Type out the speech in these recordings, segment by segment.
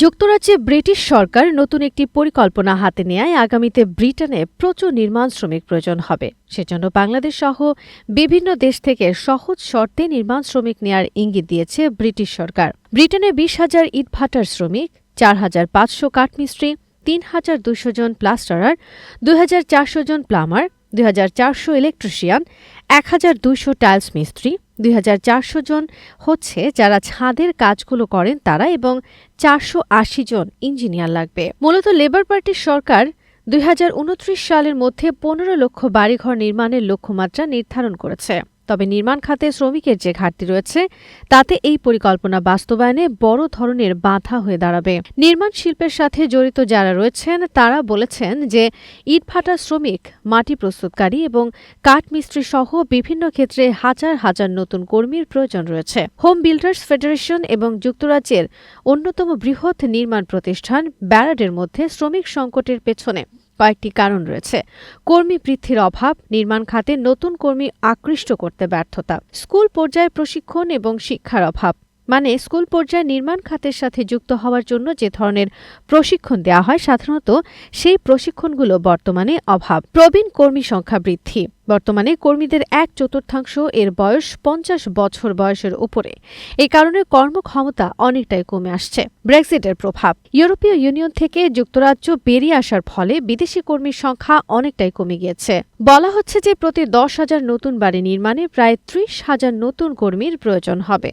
যুক্তরাজ্যে ব্রিটিশ সরকার নতুন একটি পরিকল্পনা হাতে নেয় আগামীতে ব্রিটেনে প্রচুর নির্মাণ শ্রমিক প্রয়োজন হবে। সেজন্য বাংলাদেশ সহ বিভিন্ন দেশ থেকে সহজ শর্তে নির্মাণ শ্রমিক নেয়ার ইঙ্গিত দিয়েছে ব্রিটিশ সরকার। ব্রিটেনে বিশ হাজার ইটভাটার শ্রমিক, চার হাজার পাঁচশো কাঠমিস্ত্রি, তিন হাজার দুশো জন প্লাস্টারার, দুই হাজার চারশো জন প্লামার, দুই হাজার চারশো ইলেকট্রিশিয়ান, এক হাজার দুইশো টাইলস মিস্ত্রি দুই জন হচ্ছে যারা ছাদের কাজগুলো করেন তারা এবং চারশো আশি জন ইঞ্জিনিয়ার লাগবে। মূলত লেবার পার্টির সরকার দুই হাজার উনত্রিশ সালের মধ্যে পনেরো লক্ষ বাড়িঘর নির্মাণের লক্ষ্যমাত্রা নির্ধারণ করেছে। তবে নির্মাণ খাতে শ্রমিকের যে ঘাটতি রয়েছে, তাতে এই পরিকল্পনা বাস্তবায়নে বড় ধরনের বাধা হয়ে দাঁড়াবে। নির্মাণ শিল্পের সাথে জড়িত যারা রয়েছেন, তারা বলেছেন যে ইটভাটা শ্রমিক, মাটি প্রস্তুতকারী এবং কাঠমিস্ত্রি সহ বিভিন্ন ক্ষেত্রে হাজার হাজার নতুন কর্মীর প্রয়োজন রয়েছে। হোম বিল্ডার্স ফেডারেশন এবং যুক্তরাজ্যের অন্যতম বৃহৎ নির্মাণ প্রতিষ্ঠান ব্যারাডের মধ্যে শ্রমিক সংকটের পেছনে। কয়েকটি কারণ রয়েছে। কর্মী বৃদ্ধির অভাব, নির্মাণ খাতে নতুন কর্মী আকৃষ্ট করতে ব্যর্থতা, স্কুল পর্যায়ে প্রশিক্ষণ এবং শিক্ষার অভাব। মানে স্কুল পর্যায়ে নির্মাণ খাতের সাথে যুক্ত হওয়ার জন্য যে ধরনের প্রশিক্ষণ দেওয়া হয়, সাধারণত সেই প্রশিক্ষণগুলো বর্তমানে অভাব। প্রবীণ কর্মী সংখ্যা বৃদ্ধি। বর্তমানে কর্মীদের এক চতুর্থাংশ এর বয়স পঞ্চাশ বছর বয়সের উপরে। এই কারণে কর্মক্ষমতা অনেকটাই কমে আসছে। ব্রেক্সিটের প্রভাব। ইউরোপীয় ইউনিয়ন থেকে যুক্তরাজ্য বেরিয়ে আসার ফলে বিদেশি কর্মীর সংখ্যা অনেকটাই কমে গিয়েছে। বলা হচ্ছে যে প্রতি দশ হাজার নতুন বাড়ি নির্মাণে প্রায় ত্রিশ হাজার নতুন কর্মীর প্রয়োজন হবে।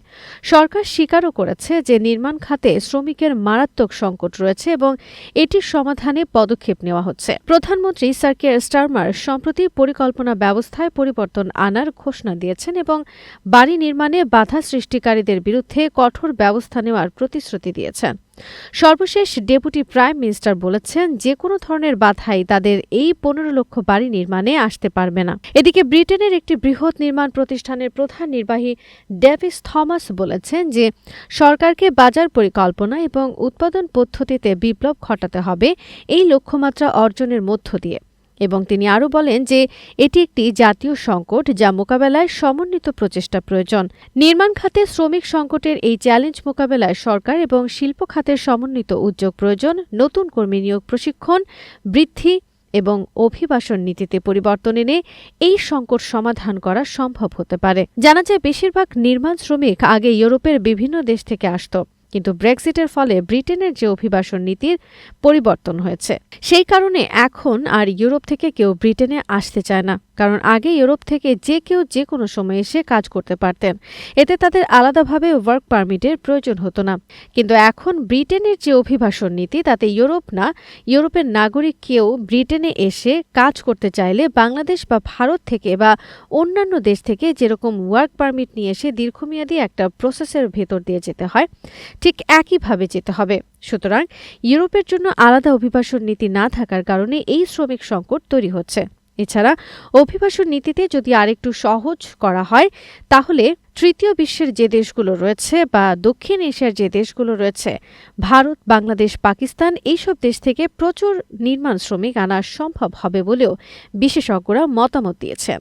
সরকার স্বীকারও করেছে যে নির্মাণ খাতে শ্রমিকের মারাত্মক সংকট রয়েছে এবং এটির সমাধানে পদক্ষেপ নেওয়া হচ্ছে। প্রধানমন্ত্রী সার্কিয়ার স্টারমার, সম্প্রতি পরিকল্পনা ব্যবস্থায় পরিবর্তন আনার ঘোষণা দিয়েছেন এবং বাড়ি নির্মাণে বাধা সৃষ্টিকারীদের বিরুদ্ধে কঠোর ব্যবস্থা নেওয়ার প্রতিশ্রুতি দিয়েছেন। সর্বশেষ ডেপুটি প্রাইম মিনিস্টার বলেছেন যে কোনো ধরনের বাধাই তাদের এই পনেরো লক্ষ বাড়ি নির্মাণে আসতে পারবে না। এদিকে ব্রিটেনের একটি বৃহৎ নির্মাণ প্রতিষ্ঠানের প্রধান নির্বাহী ডেভিস থমাস বলেছেন যে, সরকারকে বাজার পরিকল্পনা এবং উৎপাদন পদ্ধতিতে বিপ্লব ঘটাতে হবে, এই লক্ষ্যমাত্রা অর্জনের মধ্য দিয়ে। এবং তিনি আরও বলেন যে এটি একটি জাতীয় সংকট যা মোকাবেলায় সমন্বিত প্রচেষ্টা প্রয়োজন। নির্মাণ খাতে শ্রমিক সংকটের এই চ্যালেঞ্জ মোকাবেলায় সরকার এবং শিল্প খাতের সমন্বিত উদ্যোগ প্রয়োজন। নতুন কর্মী নিয়োগ প্রশিক্ষণ, বৃদ্ধি এবং অভিবাসন নীতিতে পরিবর্তন এনে এই সংকট সমাধান করা সম্ভব হতে পারে। জানা যায়, বেশিরভাগ নির্মাণ শ্রমিক আগে ইউরোপের বিভিন্ন দেশ থেকে আসত। কিন্তু ব্রেক্সিটের ফলে ব্রিটেনের যে অভিবাসন নীতির পরিবর্তন হয়েছে, সেই কারণে এখন আর ইউরোপ থেকে কেউ ব্রিটেনে আসতে চায় না। কারণ আগে ইউরোপ থেকে যে কেউ যে কোনো সময় এসে কাজ করতে পারতেন। এতে তাদের আলাদাভাবে ওয়ার্ক পারমিটের প্রয়োজন হতো না। কিন্তু এখন ব্রিটেনের যে অভিবাসন নীতি, তাতে ইউরোপ না, ইউরোপের নাগরিক কেউ ব্রিটেনে এসে কাজ করতে চাইলে বাংলাদেশ বা ভারত থেকে বা অন্যান্য দেশ থেকে যেরকম ওয়ার্ক পারমিট নিয়ে এসে দীর্ঘমেয়াদী একটা প্রসেসের ভেতর দিয়ে যেতে হয়, ঠিক একইভাবে যেতে হবে। সুতরাং ইউরোপের জন্য আলাদা অভিবাসন নীতি না থাকার কারণে এই শ্রমিক সংকট তৈরি হচ্ছে। এছাড়া অভিবাসন নীতিতে যদি আরেকটু সহজ করা হয়, তাহলে তৃতীয় বিশ্বের যে দেশগুলো রয়েছে বা দক্ষিণ এশিয়ার যে দেশগুলো রয়েছে, ভারত, বাংলাদেশ, পাকিস্তান, এইসব দেশ থেকে প্রচুর নির্মাণ শ্রমিক আনা সম্ভব হবে বলেও বিশেষজ্ঞরা মতামত দিয়েছেন।